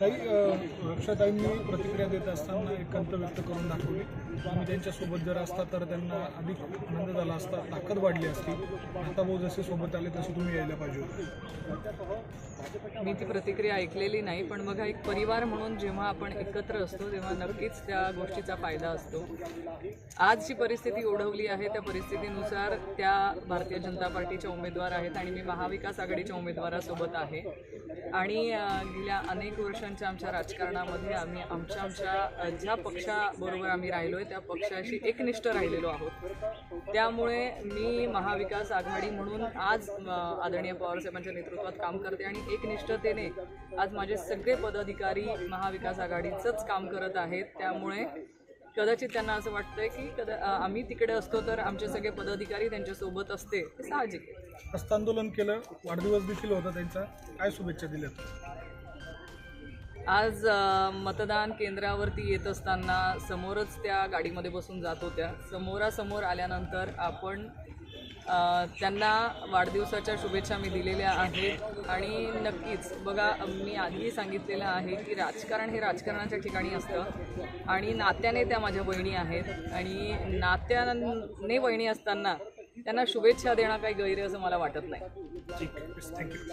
काही रक्षाताईंनी प्रतिक्रिया देत असताना एकांत व्यक्त करून दाखवली. आम्ही त्यांच्यासोबत जर असता तर त्यांना अधिक आनंद झाला असता ताकद वाढली असती. आता भाऊ जसे सोबत आले तसे तुम्ही यायला पाहिजे होते. मी ती प्रतिक्रिया ऐकलेली नाही पण बघा एक परिवार म्हणून जेव्हा आपण एकत्र असतो तेव्हा नक्कीच त्या गोष्टीचा फायदा असतो. आज जी परिस्थिती ओढवली आहे त्या परिस्थितीनुसार त्या भारतीय जनता पार्टीच्या उमेदवार आहेत आणि मी महाविकास आघाडीच्या उमेदवारासोबत आहे. आणि गेल्या अनेक वर्षांच्या आमच्या राजकारणामध्ये आम्ही आमच्या आमच्या ज्या पक्षाबरोबर आम्ही राहिलो आहे त्या पक्षाशी एकनिष्ठ राहिलेलो आहोत. त्यामुळे मी महाविकास आघाडी म्हणून आज अं, आदरणीय पवारसाहेबांच्या नेतृत्वात काम करते आणि एक एकनिष्ठतेने आज माझे सगळे पदाधिकारी महाविकास आघाडीचंच काम करत आहेत. त्यामुळे कदाचित त्यांना असं वाटतंय की कदा आम्ही तिकडे असतो तर आमचे सगळे पदाधिकारी त्यांच्यासोबत असते हे साहजिक आहे. हस्तांदोलन केलं वाढदिवस देखील होता त्यांचा. काय शुभेच्छा दिल्यात? आज अ, मतदान केंद्रावरती येत असताना समोरच त्या गाडीमध्ये बसून जात होत्या. समोरासमोर आल्यानंतर आपण त्यांना वाढदिवसाच्या शुभेच्छा मी दिलेल्या आहेत. आणि नक्कीच बघा मी आधीही सांगितलेलं आहे की राजकारण हे राजकारणाच्या ठिकाणी असतं. आणि नात्याने त्या माझ्या बहिणी आहेत. आणि नात्याने बहिणी असताना त्यांना शुभेच्छा देणं काही गैर असं मला वाटत नाही. थँक्यू